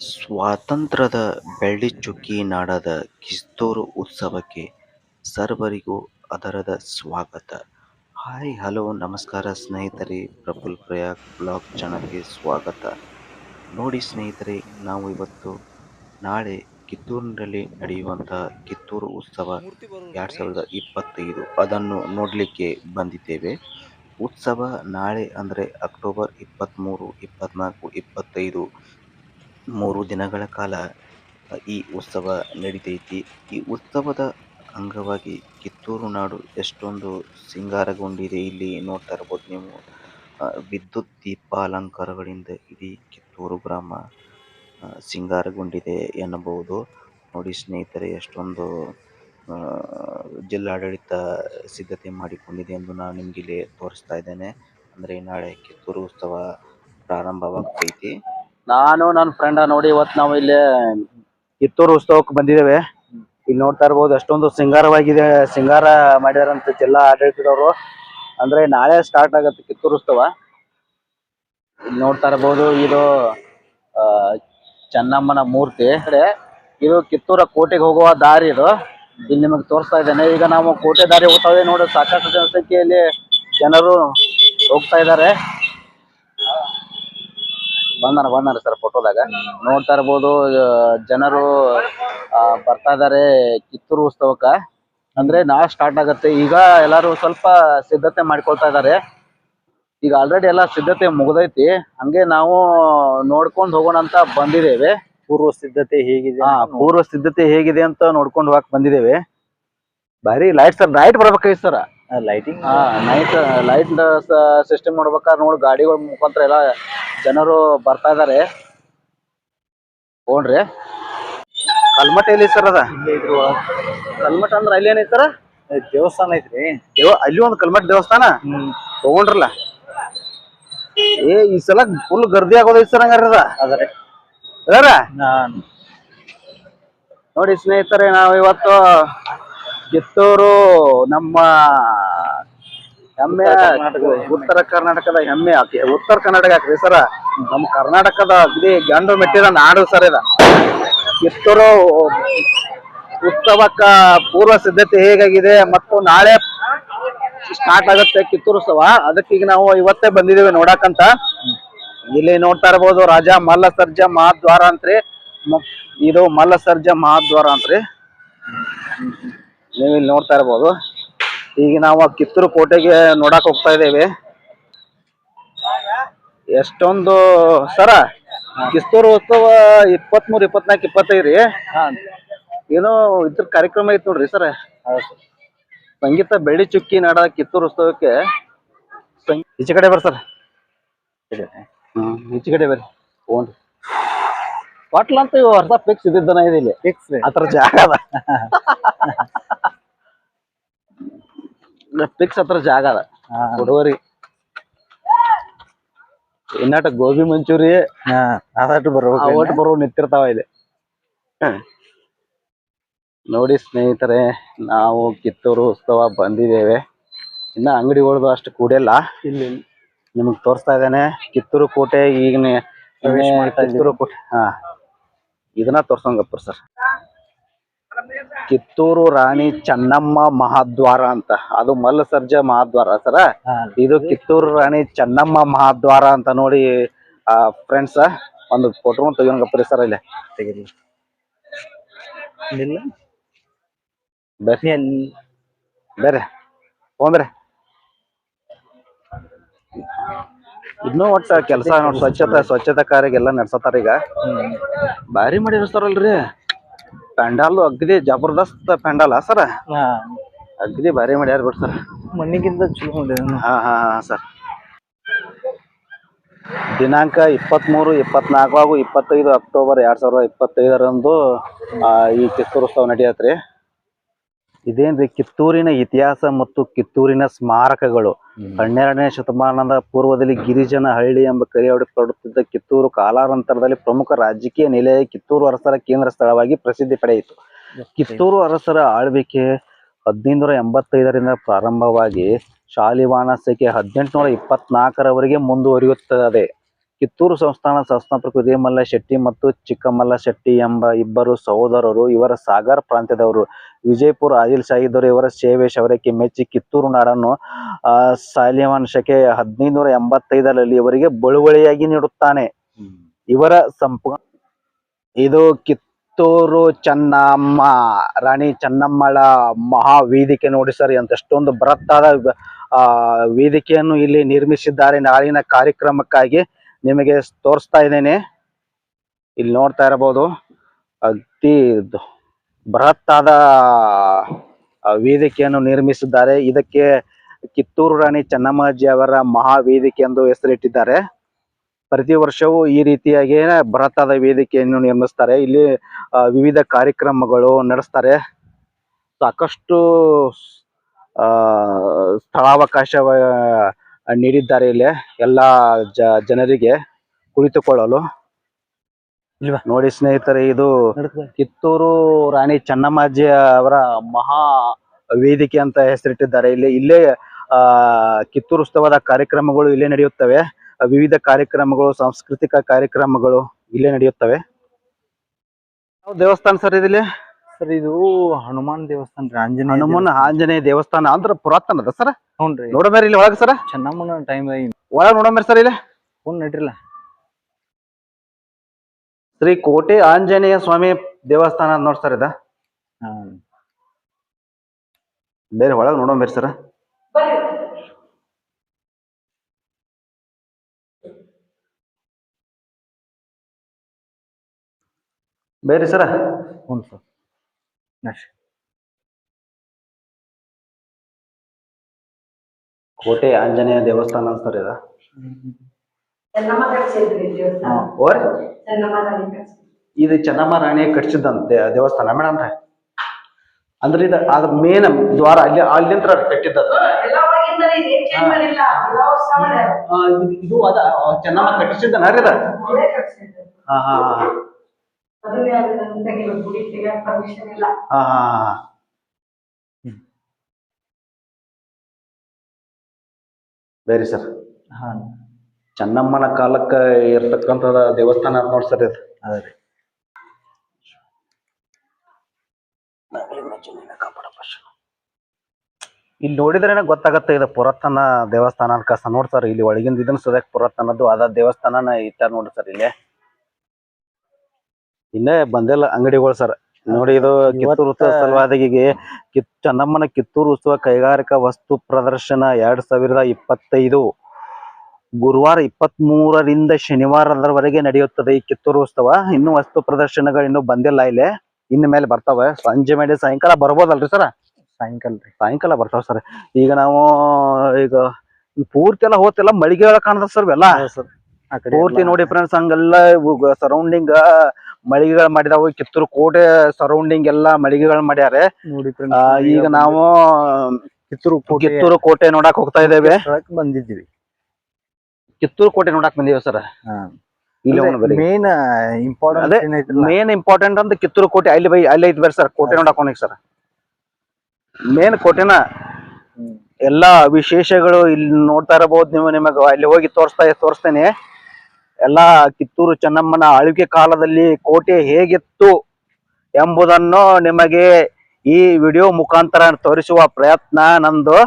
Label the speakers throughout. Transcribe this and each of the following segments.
Speaker 1: ಸ್ವಾತಂತ್ರ್ಯದ ಬೆಳ್ಳಿಚುಕ್ಕಿ ನಾಡದ ಕಿತ್ತೂರು ಉತ್ಸವಕ್ಕೆ ಸರ್ವರಿಗೂ ಅದರದ ಸ್ವಾಗತ. ಹಾಯ್, ಹಲೋ, ನಮಸ್ಕಾರ ಸ್ನೇಹಿತರೆ. ಪ್ರಫುಲ್ ಪ್ರಯಾಗ್ ಬ್ಲಾಗ್ ಚಾನಲ್ಗೆ ಸ್ವಾಗತ. ನೋಡಿ ಸ್ನೇಹಿತರೆ, ನಾವು ಇವತ್ತು ನಾಳೆ ಕಿತ್ತೂರಿನಲ್ಲಿ ನಡೆಯುವಂತಹ ಕಿತ್ತೂರು ಉತ್ಸವ ಎರಡು ಸಾವಿರದ ಇಪ್ಪತ್ತೈದು. ಅದನ್ನು ನೋಡಲಿಕ್ಕೆ ಬಂದಿದ್ದೇವೆ. ಉತ್ಸವ ನಾಳೆ ಅಂದರೆ ಅಕ್ಟೋಬರ್ ಇಪ್ಪತ್ತ್ಮೂರು ಇಪ್ಪತ್ತ್ನಾಲ್ಕು ಇಪ್ಪತ್ತೈದು. ಮೂರು ದಿನಗಳ ಕಾಲ ಈ ಉತ್ಸವ ನಡಿತೈತಿ. ಈ ಉತ್ಸವದ ಅಂಗವಾಗಿ ಕಿತ್ತೂರು ನಾಡು ಎಷ್ಟೊಂದು ಸಿಂಗಾರಗೊಂಡಿದೆ. ಇಲ್ಲಿ ನೋಡ್ತಾ ಇರ್ಬೋದು ನೀವು. ವಿದ್ಯುತ್ ವಿದ್ಯುತ್ ದೀಪಾಲಂಕಾರಗಳಿಂದ ಇಡೀ ಕಿತ್ತೂರು ಗ್ರಾಮ ಸಿಂಗಾರಗೊಂಡಿದೆ ಎನ್ನಬಹುದು. ನೋಡಿ ಸ್ನೇಹಿತರೆ, ಎಷ್ಟೊಂದು ಜಿಲ್ಲಾಡಳಿತ ಸಿದ್ಧತೆ ಮಾಡಿಕೊಂಡಿದೆ ಎಂದು ನಾನು ನಿಮಗೆ ಇಲ್ಲಿ ತೋರಿಸ್ತಾ ಇದ್ದೇನೆ. ಅಂದರೆ ನಾಳೆ ಕಿತ್ತೂರು ಉತ್ಸವ ಪ್ರಾರಂಭವಾಗ್ತೈತಿ.
Speaker 2: ನಾನು ನನ್ನ ಫ್ರೆಂಡ ನೋಡಿ ಇವತ್ತು ನಾವು ಇಲ್ಲಿ ಕಿತ್ತೂರು ಉತ್ಸವಕ್ಕೆ ಬಂದಿದ್ದೇವೆ. ಇಲ್ಲಿ ನೋಡ್ತಾ ಇರ್ಬೋದು ಅಷ್ಟೊಂದು ಸಿಂಗಾರವಾಗಿದೆ ಸಿಂಗಾರ ಮಾಡ್ಯಾರಂತ ಜಿಲ್ಲಾ ಆಡಳಿತದವರು. ಅಂದ್ರೆ ನಾಳೆ ಸ್ಟಾರ್ಟ್ ಆಗತ್ತೆ ಕಿತ್ತೂರು ಉತ್ಸವ. ಇಲ್ಲಿ ನೋಡ್ತಾ ಇರ್ಬೋದು ಇದು ಚೆನ್ನಮ್ಮನ ಮೂರ್ತಿ. ಅಂದ್ರೆ ಇದು ಕಿತ್ತೂರ ಕೋಟೆಗೆ ಹೋಗುವ ದಾರಿ ಇದು. ಇಲ್ಲಿ ನಿಮಗೆ ತೋರಿಸ್ತಾ ಇದ್ದೇನೆ. ಈಗ ನಾವು ಕೋಟೆ ದಾರಿ ಹೋಗ್ತಾ ನೋಡಿ. ಸಾಕಷ್ಟು ಜನಸಂಖ್ಯೆಯಲ್ಲಿ ಜನರು ಹೋಗ್ತಾ ಇದ್ದಾರೆ. ಬಂದಾರ ಬಂದಾನ ಸರ್ ಫೋಟೋದಾಗ. ನೋಡ್ತಾ ಇರ್ಬೋದು ಜನರು ಆ, ಬರ್ತಾ ಇದಾರೆ ಕಿತ್ತೂರು ಉತ್ಸವಕ್ಕ. ಅಂದ್ರೆ ನಾಳೆ ಸ್ಟಾರ್ಟ್ ಆಗತ್ತೆ. ಈಗ ಎಲ್ಲಾರು ಸ್ವಲ್ಪ ಸಿದ್ಧತೆ ಮಾಡ್ಕೊಳ್ತಾ ಇದಾರೆ. ಈಗ ಆಲ್ರೆಡಿ ಎಲ್ಲ ಸಿದ್ಧತೆ ಮುಗ್ದೈತಿ. ಹಂಗೆ ನಾವು ನೋಡ್ಕೊಂಡು ಹೋಗೋಣ ಅಂತ ಬಂದಿದ್ದೇವೆ.
Speaker 3: ಪೂರ್ವ ಸಿದ್ಧತೆ ಹೇಗಿದೆ
Speaker 2: ಹಾ ಪೂರ್ವ ಸಿದ್ಧತೆ ಹೇಗಿದೆ ಅಂತ ನೋಡ್ಕೊಂಡು ಹೋಗಕ್ ಬಂದಿದ್ದೇವೆ. ಬಾರಿ ಲೈಟ್ ಸರ್ ಲೈಟ್ ಬರ್ಬೇಕಾಗಿತ್ತು ಸರ್.
Speaker 3: ಲೈಟಿಂಗ್
Speaker 2: ಹಾ ನೈಟ್ ಲೈಟ್ ಸಿಸ್ಟಮ್ ನೋಡ್ಬೇಕಾದ್ರೆ ನೋಡಿ ಗಾಡಿಗಳ ಮುಖಾಂತರ ಎಲ್ಲ ಜನರು ಬರ್ತಾ ಇದ್ದಾರೆ ಹೋಗ್ರಿ ಕಲ್ಮಠ ಎಲ್ಲಿ ಸರ್ ಅದ? ಕಲ್ಮಠ ಅಂದ್ರೆ ಅಲ್ಲಿ ಏನೈತಿ ಸರ್?
Speaker 3: ದೇವಸ್ಥಾನ ಐತ್ರಿ.
Speaker 2: ದೇವ ಅಲ್ಲಿ ಒಂದು ಕಲ್ಮಠ ದೇವಸ್ಥಾನ? ತಗೊಂಡ್ರಲ್ಲ. ಏ ಈ ಸಲ ಫುಲ್ ಗರ್ದಿ ಆಗೋದೈತಿ ಸರ್ ಹಂಗಾರ ಅದ?
Speaker 3: ಅದರ.
Speaker 2: ನೋಡಿ ಸ್ನೇಹಿತರೆ ನಾವು ಇವತ್ತು ಕಿತ್ತೂರು ನಮ್ಮ ಹೆಮ್ಮೆ. ಉತ್ತರ ಕರ್ನಾಟಕದ ಹೆಮ್ಮೆ ಆಕೆ. ಉತ್ತರ ಕರ್ನಾಟಕ ಹಾಕ್ರಿ ಸರ? ನಮ್ಮ ಕರ್ನಾಟಕದ ಅಗ್ದಿ ಗಂಡು ಮೆಟ್ಟಿದ ನಾಡು ಸರ್ ಇದ. ಕಿತ್ತೂರು ಉತ್ಸವಕ್ಕ ಪೂರ್ವ ಸಿದ್ಧತೆ ಹೇಗಾಗಿದೆ ಮತ್ತು ನಾಳೆ ಸ್ಟಾರ್ಟ್ ಆಗುತ್ತೆ ಕಿತ್ತೂರು ಉತ್ಸವ. ಅದಕ್ಕೆ ಈಗ ನಾವು ಇವತ್ತೇ ಬಂದಿದ್ದೇವೆ ನೋಡಕಂತ. ಇಲ್ಲಿ ನೋಡ್ತಾ ಇರ್ಬೋದು ರಾಜ ಮಲ್ಲ ಸರ್ಜ ಮಹಾದ್ವಾರ ಅಂತ್ರಿ. ಇದು ಮಲ್ಲ ಸರ್ಜ ಮಹಾದ್ವಾರ ಅಂತ್ರಿ. ನೀವು ಇಲ್ಲಿ ನೋಡ್ತಾ ಇರ್ಬೋದು. ಈಗ ನಾವು ಕಿತ್ತೂರು ಕೋಟೆಗೆ ನೋಡಕ್ ಹೋಗ್ತಾ ಇದ್ದೇವೆ. ಎಷ್ಟೊಂದು ಸರ ಕಿತ್ತೂರು ಉತ್ಸವ ಇಪ್ಪತ್ಮೂರು ಇಪ್ಪತ್ನಾಲ್ಕು ಇಪ್ಪತ್ತೈದು ರೀ. ಏನೋ ಇದ್ರ ಕಾರ್ಯಕ್ರಮ ಐತಿ ನೋಡ್ರಿ ಸರ. ಸಂಗೀತ ಬೆಳ್ಳಿ ಚುಕ್ಕಿ ನಾಡ ಕಿತ್ತೂರು ಉತ್ಸವಕ್ಕೆ ಈಚೆ ಕಡೆ ಬರ್ರಿ ಸರ್. ಹ್ಮ್ ಈಚೆ ಕಡೆ ಬರ್ರಿ. ಹ್ಞೂ ಹೋಟ್ಲ್ ಅಂತ ಇವು ವರ್ಷ ಫಿಕ್ಸ್ ಇದ್ದಿದ್ದನ ಇದೆ ಇಲ್ಲಿ.
Speaker 3: ಫಿಕ್ಸ್ ರೀ.
Speaker 2: ಥರ ಜಾಗ ಅದ. ಫಿಕ್ಸ್ ಹತ್ರ ಜಾಗ ಅದ. ಹುಡುಗರಿ ಇನ್ನಟ ಗೋಬಿ ಮಂಚೂರಿ
Speaker 3: ಓಟ್ ಅದಟ್ಟು ಬರೋ
Speaker 2: ಒಟ್ಟು ಬರೋ ನಿಂತಿರ್ತಾವ ಇಲ್ಲಿ. ನೋಡಿ ಸ್ನೇಹಿತರೆ ನಾವು ಕಿತ್ತೂರು ಉತ್ಸವ ಬಂದಿದ್ದೇವೆ. ಇನ್ನ ಅಂಗಡಿಗಳದು ಅಷ್ಟು ಕೂಡಿಲ್ಲ.
Speaker 3: ಇಲ್ಲಿ
Speaker 2: ನಿಮಗ್ ತೋರಿಸ್ತಾ ಇದೇನೆ ಕಿತ್ತೂರು ಕೋಟೆ ಈಗ. ಕಿತ್ತೂರು ಕೋಟೆ ಹಾ. ಇದನ್ನ ತೋರ್ಸಂಗಪ್ಪ ಸರ್. ಕಿತ್ತೂರು ರಾಣಿ ಚೆನ್ನಮ್ಮ ಮಹಾದ್ವಾರ ಅಂತ. ಅದು ಮಲ್ಲಸರ್ಜ ಮಹಾದ್ವಾರ ಸರ? ಇದು ಕಿತ್ತೂರು ರಾಣಿ ಚೆನ್ನಮ್ಮ ಮಹಾದ್ವಾರ ಅಂತ ನೋಡಿ ಆ ಫ್ರೆಂಡ್ಸ್ ಒಂದು ಫೋಟೋ ತೆಗಿಯೋಂಗಪ್ಪ ಪರಿಸರ ಇಲ್ಲಿ.
Speaker 3: ತೆಗಿರಿ
Speaker 2: ಬೇರೆ. ಹೋಗ್ರಿ. ಇನ್ನೂ ಒಟ್ಟ ಕೆಲಸ ನೋಡಿ ಸ್ವಚ್ಛತೆ ಸ್ವಚ್ಛತಾ ಕಾರ್ಯಗೆಲ್ಲ ನಡ್ಸತಾರ ಈಗ. ಭಾರಿ ಮಾಡಿರ್ತಾರಲ್ರಿ ಪೆಂಡಾಲ್ ಅಗ್ದಿ ಜಬರ್ದಸ್ತ್ ಪ್ಯಾಂಡಲ್ ಸರ್?
Speaker 3: ಹಾ.
Speaker 2: ಅಗ್ದಿ ಭಾರಿ ಮಾಡ್ಯಾರ ಬಿಡ್ ಸರ್.
Speaker 3: ಮಣ್ಣಿಗಿಂತ ಚಲೋ.
Speaker 2: ಹಾ ಹಾ ಹಾ ಸರ್. ದಿನಾಂಕ ಇಪ್ಪತ್ತ್ಮೂರು ಇಪ್ಪತ್ನಾಲ್ಕು ಹಾಗೂ ಇಪ್ಪತ್ತೈದು ಅಕ್ಟೋಬರ್ ಎರಡ್ ಸಾವಿರದ ಇಪ್ಪತ್ತೈದರಂದು ಈ ಕಿತ್ತೂರು ಉತ್ಸವ ನಡೆಯತ್ರಿ. ಇದೇನ್ರಿ ಕಿತ್ತೂರಿನ ಇತಿಹಾಸ ಮತ್ತು ಕಿತ್ತೂರಿನ ಸ್ಮಾರಕಗಳು. ಹನ್ನೆರಡನೇ ಶತಮಾನದ ಪೂರ್ವದಲ್ಲಿ ಗಿರಿಜನ ಹಳ್ಳಿ ಎಂಬ ಕರೆಯಲ್ಪಡುತ್ತಿದ್ದ ಕಿತ್ತೂರು ಕಾಲಾನಂತರದಲ್ಲಿ ಪ್ರಮುಖ ರಾಜಕೀಯ ನೆಲೆಯ ಕಿತ್ತೂರು ಅರಸರ ಕೇಂದ್ರ ಸ್ಥಳವಾಗಿ ಪ್ರಸಿದ್ಧಿ ಪಡೆಯಿತು. ಕಿತ್ತೂರು ಅರಸರ ಆಳ್ವಿಕೆ ಹದಿನೈದುನೂರ ಎಂಬತ್ತೈದರಿಂದ ಪ್ರಾರಂಭವಾಗಿ ಶಾಲಿವಾನ ಸೆಕೆ ಹದಿನೆಂಟುನೂರ ಇಪ್ಪತ್ನಾಲ್ಕರವರೆಗೆ ಮುಂದುವರಿಯುತ್ತದೆ. ಕಿತ್ತೂರು ಸಂಸ್ಥಾನ ಸಂಸ್ಥಾಪಕ ಹಿರೇಮಲ್ಲ ಶೆಟ್ಟಿ ಮತ್ತು ಚಿಕ್ಕಮಲ್ಲ ಶೆಟ್ಟಿ ಎಂಬ ಇಬ್ಬರು ಸಹೋದರರು ಇವರ ಸಾಗರ್ ಪ್ರಾಂತ್ಯದವರು ವಿಜಯಪುರ ಆದಿಲ್ ಶಾಹಿದರು ಇವರ ಸೇವೆ ಶೌರ್ಯಕ್ಕೆ ಮೆಚ್ಚಿ ಕಿತ್ತೂರು ನಾಡನ್ನು ಆ ಹದಿನೈದು ಹದಿನೈದುನೂರ ಎಂಬತ್ತೈದರಲ್ಲಿ ಇವರಿಗೆ ಬಳುವಳಿಯಾಗಿ ನೀಡುತ್ತಾನೆ. ಇವರ ಸಂಪ ಇದು ಕಿತ್ತೂರು ಚೆನ್ನಮ್ಮ ರಾಣಿ ಚೆನ್ನಮ್ಮಳ ಮಹಾವೇದಿಕೆ ನೋಡಿ ಸರ್ ಎಂತೆಷ್ಟೊಂದು ಬೃಹತ್ತಾದ ಆ ವೇದಿಕೆಯನ್ನು ಇಲ್ಲಿ ನಿರ್ಮಿಸಿದ್ದಾರೆ. ನಾಳಿನ ಕಾರ್ಯಕ್ರಮಕ್ಕಾಗಿ ನಿಮಗೆ ತೋರಿಸ್ತಾ ಇದ್ದೇನೆ. ಇಲ್ಲಿ ನೋಡ್ತಾ ಇರಬಹುದು ಅತಿ ಬೃಹತ್ತಾದ ವೇದಿಕೆಯನ್ನು ನಿರ್ಮಿಸಿದ್ದಾರೆ. ಇದಕ್ಕೆ ಕಿತ್ತೂರು ರಾಣಿ ಚೆನ್ನಮ್ಮಾಜಿ ಅವರ ಮಹಾವೇದಿಕೆ ಎಂದು ಹೆಸರಿಟ್ಟಿದ್ದಾರೆ. ಪ್ರತಿ ವರ್ಷವೂ ಈ ರೀತಿಯಾಗಿ ಬೃಹತ್ತಾದ ವೇದಿಕೆಯನ್ನು ನಿರ್ಮಿಸ್ತಾರೆ. ಇಲ್ಲಿ ವಿವಿಧ ಕಾರ್ಯಕ್ರಮಗಳು ನಡೆಸ್ತಾರೆ. ಸಾಕಷ್ಟು ಸ್ಥಳಾವಕಾಶ ನೀಡಿದ್ದಾರೆ ಇಲ್ಲಿ. ಎಲ್ಲ ಜನರಿಗೆ ಕುಳಿತುಕೊಳ್ಳಲು.
Speaker 3: ಇಲ್ವಾ?
Speaker 2: ನೋಡಿ ಸ್ನೇಹಿತರೆ ಇದು ಕಿತ್ತೂರು ರಾಣಿ ಚೆನ್ನಮ್ಮಾಜಿ ಅವರ ಮಹಾ ವೇದಿಕೆ ಅಂತ ಹೆಸರಿಟ್ಟಿದ್ದಾರೆ. ಇಲ್ಲಿ ಇಲ್ಲೇ ಆ ಕಿತ್ತೂರು ಉತ್ಸವದ ಕಾರ್ಯಕ್ರಮಗಳು ಇಲ್ಲೇ ನಡೆಯುತ್ತವೆ. ವಿವಿಧ ಕಾರ್ಯಕ್ರಮಗಳು ಸಾಂಸ್ಕೃತಿಕ ಕಾರ್ಯಕ್ರಮಗಳು ಇಲ್ಲೇ ನಡೆಯುತ್ತವೆ. ದೇವಸ್ಥಾನ ಸರ್ ಇದಿಲ್ಲಿ
Speaker 3: ಸರ್ ಇದು ಹನುಮಾನ್ ದೇವಸ್ಥಾನ ರೀ ಆಂಜನೇಯ
Speaker 2: ಹನುಮಾನ್ ಆಂಜನೇಯ ದೇವಸ್ಥಾನ ಅಂದ್ರ ಅದ ಸರ್?
Speaker 3: ಹ್ಞೂ ರೀ
Speaker 2: ನೋಡಮೇರಿ ಇಲ್ಲಿ ಒಳಗ ಸರ್?
Speaker 3: ಚೆನ್ನಮ್ಮನ ಟೈಮ್
Speaker 2: ಒಳಗ ನೋಡಮೇರಿ ಸರ್ ಇಲ್ಲಿ?
Speaker 3: ಹ್ಞೂ ನಡ್ರಿಲ್ಲ.
Speaker 2: ಶ್ರೀ ಕೋಟೆ ಆಂಜನೇಯ ಸ್ವಾಮಿ ದೇವಸ್ಥಾನ ಅಂತ ನೋಡಿ ಸರ್ ಇದ. ಬೇರೆ ಒಳಗ ನೋಡಮೇರಿ ಸರ್? ಬೇರೆ ಸರ?
Speaker 3: ಹ್ಞೂ ಸರ್.
Speaker 2: ಕೋಟೆ ಆಂಜನೇಯ ದೇವಸ್ಥಾನ ಅಂತ ಸರ್ ಇದ. ಓರ್ ಇದು ಚೆನ್ನಮ್ಮ ರಾಣಿ ಕಟ್ಸಿದಂತೆ ದೇವಸ್ಥಾನ ಮೇಡಮ್ ರೇ. ಅಂದ್ರೆ ಇದು ಅದ್ರ ಮೇನ್ ದ್ವಾರ ಅಲ್ಲಿ
Speaker 4: ಅಲ್ಲಿಂದ ಕಟ್ಟಿದ್ದ ಇದು-
Speaker 2: ಅದ ಚೆನ್ನಮ್ಮ ಕಟ್ಟಿಸಿದ್ದನ ರೀ ಹಾ ಹಾ ಹಾ.
Speaker 4: ಅದನ್ನೇ ಅದನ್ನ ತೆಗಿಬೇಕು. ಗುಡಿ ತೆಗಿಯಕ್ ಪರ್ಮಿಷನ್ ಇಲ್ಲ.
Speaker 2: ಹಾ ಹಾ ಹಾ ಬೇರೆ ಸರ್?
Speaker 3: ಹಾ.
Speaker 2: ಚೆನ್ನಮ್ಮನ ಕಾಲಕ್ಕ ಇರ್ತಕ್ಕಂತ ದೇವಸ್ಥಾನ ನೋಡಿ ಸರ್ ಇದು. ಇಲ್ಲಿ ನೋಡಿದ್ರೇನೆ ಗೊತ್ತಾಗತ್ತೆ ಇದು ಪುರಾತನ ದೇವಸ್ಥಾನ ಅನ್ಕಸ. ನೋಡ್ ಸರ್ ಇಲ್ಲಿ ಒಳಗಿಂದ ಇದನ್ನ ಸದ್ಯಕ್ಕೆ ಪುರಾತನದ್ದು ಅದ ದೇವಸ್ಥಾನನ ಇಟ್ಟ ನೋಡಿ ಸರ್ ಇಲ್ಲಿ. ಇನ್ನೇ ಬಂದಿಲ್ಲ ಅಂಗಡಿಗಳು ಸರ್. ನೋಡಿ ಇದು ಕಿತ್ತೂರು ಉತ್ಸವ ಸಲುವಾದಿಗೆ ಕಿತ್ ಚೆನ್ನಮ್ಮನ ಕಿತ್ತೂರು ಉತ್ಸವ ಕೈಗಾರಿಕಾ ವಸ್ತು ಪ್ರದರ್ಶನ ಎರಡ್ ಸಾವಿರದ ಇಪ್ಪತ್ತೈದು ಗುರುವಾರ ಇಪ್ಪತ್ತ್ ಮೂರರಿಂದ ಶನಿವಾರದವರೆಗೆ ನಡೆಯುತ್ತದೆ ಈ ಕಿತ್ತೂರು ಉತ್ಸವ. ಇನ್ನು ವಸ್ತು ಪ್ರದರ್ಶನಗಳು ಇನ್ನೂ ಬಂದಿಲ್ಲ ಇಲ್ಲಿ. ಇನ್ನು ಮೇಲೆ ಬರ್ತಾವೆ. ಸಂಜೆ ಮೇಲೆ ಸಾಯಂಕಾಲ ಬರ್ಬೋದಲ್ರಿ ಸರ್?
Speaker 3: ಸಾಯಂಕಾಲ ರೀ
Speaker 2: ಸಾಯಂಕಾಲ ಬರ್ತಾವ ಸರ್. ಈಗ ನಾವು ಈಗ ಪೂರ್ತಿ ಎಲ್ಲ ಹೋತೆಲ್ಲ ಮಳಿಗೆ ಕಾಣದ ಸರ್ ಎಲ್ಲ
Speaker 3: ಸರ್. ಕಡೆ
Speaker 2: ಪೂರ್ತಿ ನೋಡಿ ಫ್ರೆಂಡ್ಸ್ ಹಂಗೆಲ್ಲ ಸರೌಂಡಿಂಗ್ ಮಳಿಗೆಗಳು ಮಾಡಿದಾವು. ಕಿತ್ತೂರು ಕೋಟೆ ಸರೌಂಡಿಂಗ್ ಎಲ್ಲ ಮಳಿಗೆಗಳು ಮಾಡ್ಯಾರ.
Speaker 3: ನೋಡಿ friends,
Speaker 2: ಈಗ ನಾವು
Speaker 3: ಕಿತ್ತೂರು ಕೋಟೆ
Speaker 2: ಕಿತ್ತೂರು ಕೋಟೆ ನೋಡಕ್ ಹೋಗ್ತಾ ಇದ್ದೇವೆ.
Speaker 3: ಬಂದಿದ್ದೀವಿ.
Speaker 2: ಕಿತ್ತೂರು ಕೋಟೆ ನೋಡಕ್ ಬಂದೀವಿ ಸರ್.
Speaker 3: ಹಾ.
Speaker 2: ಇಲ್ಲಿ
Speaker 3: ಮೇನ್ ಇಂಪಾರ್ಟೆಂಟ್
Speaker 2: ಅದೇ
Speaker 3: ಏನೈತಿಲ್ಲ
Speaker 2: ಮೇನ್ ಇಂಪಾರ್ಟೆಂಟ್ ಅಂತ ಕಿತ್ತೂರು ಕೋಟೆ ಅಲ್ಲಿ ಬೈ ಅಲ್ಲಿ ಐತಿ ಬರ್ರಿ ಸರ್. ಕೋಟೆ ನೋಡಕ್ ಹೋಗಿ ಸರ್. ಮೇನ್ ಕೋಟೆನ ಎಲ್ಲಾ ವಿಶೇಷಗಳು ಇಲ್ಲಿ ನೋಡ್ತಾ ಇರಬಹುದು ನೀವು ನಿಮಗೆ. ಅಲ್ಲಿ ಹೋಗಿ ತೋರಿಸ್ತಾ ತೋರಿಸ್ತೇನೆ. ಎಲ್ಲಾ ಕಿತ್ತೂರು ಚೆನ್ನಮ್ಮನ ಆಳ್ವಿಕೆ ಕಾಲದಲ್ಲಿ ಕೋಟೆ ಹೇಗಿತ್ತು ಎಂಬುದನ್ನು ನಿಮಗೆ ಈ ವಿಡಿಯೋ ಮುಖಾಂತರ ತೋರಿಸುವ ಪ್ರಯತ್ನ ನಂದು.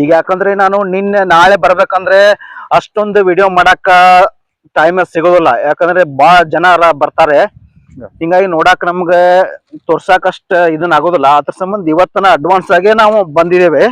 Speaker 2: ಈಗ ಯಾಕಂದ್ರೆ ನಾನು ನಿನ್ನೆ ನಾಳೆ ಬರ್ಬೇಕಂದ್ರೆ ಅಷ್ಟೊಂದು ವಿಡಿಯೋ ಮಾಡಕ್ಕ ಟೈಮ್ ಸಿಗೋದಿಲ್ಲ. ಯಾಕಂದ್ರೆ ಬಾ ಜನ ಬರ್ತಾರೆ. ಹಿಂಗಾಗಿ ನೋಡಾಕ ನಮ್ಗೆ ತೋರ್ಸಾಕ ಅಷ್ಟ ಇದನ್ನ ಆಗೋದಿಲ್ಲ. ಅದ್ರ ಸಂಬಂಧ ಇವತ್ತನ ಅಡ್ವಾನ್ಸ್ ಆಗಿ ನಾವು ಬಂದಿದ್ದೇವೆ.